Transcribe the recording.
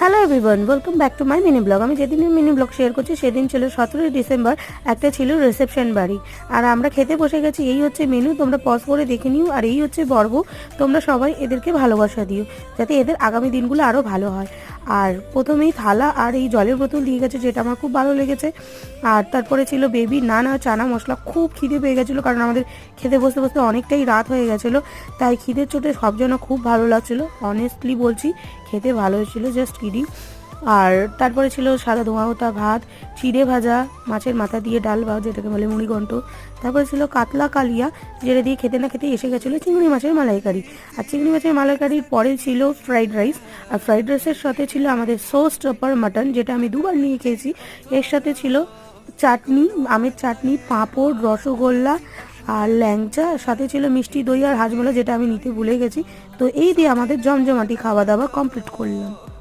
Hello everyone welcome back to my mini blog আমি যেদিনের mini blog share করছি, সেদিন ছিল সতেরোই ডিসেম্বর, একটা ছিল রিসেপশন বাড়ি। আর আমরা খেতে বসে গেছি, এই হচ্ছে মেনু তোমরা পজ করে দেখে নিও। আর এই হচ্ছে বর্ব তোমরা সবাই এদেরকে ভালোবাসা দিও, যাতে এদের আগামী দিনগুলো আরও ভালো হয়। আর প্রথমেই থালা আর এই জলের বোতল দিয়ে গেছে, যেটা আমার খুব ভালো লেগেছে। আর তারপরে ছিল বেবি নান চানা মশলা, খুব খিদে পেয়ে গেছিল কারণ আমাদের খেতে বসতে বসতে অনেকটাই রাত হয়ে গেছিল। তাই খিদের চোটে সব যেন খুব ভালো লাগছিল। অনেস্টলি বলছি, খেতে ভালো হয়েছিলো জাস্ট কিডিং আর তারপরে ছিল সাদা ধোঁয়া ওটা ভাত, চিড়ে ভাজা, মাছের মাথা দিয়ে ডাল বা যেটাকে বলে মুড়িঘণ্ট। তারপরে ছিল কাতলা কালিয়া, যেটা দিয়ে খেতে না খেতে এসে গেছিল চিংড়ি মাছের মালাইকারি। আর চিংড়ি মাছের মালাইকারির পরে ছিল ফ্রাইড রাইস। আর ফ্রাইড রাইসের সাথে ছিল আমাদের সোস টপার মাটন, যেটা আমি দুবার নিয়ে খেয়েছি। এর সাথে ছিল চাটনি, আমের চাটনি, পাঁপড়, রসগোল্লা আর ল্যাংচা। সাথে ছিল মিষ্টি দই আর হাজমোলা, যেটা আমি নিতে ভুলে গেছি। তো এই দিয়ে আমাদের জমজমাটি খাওয়া দাওয়া কমপ্লিট করলাম।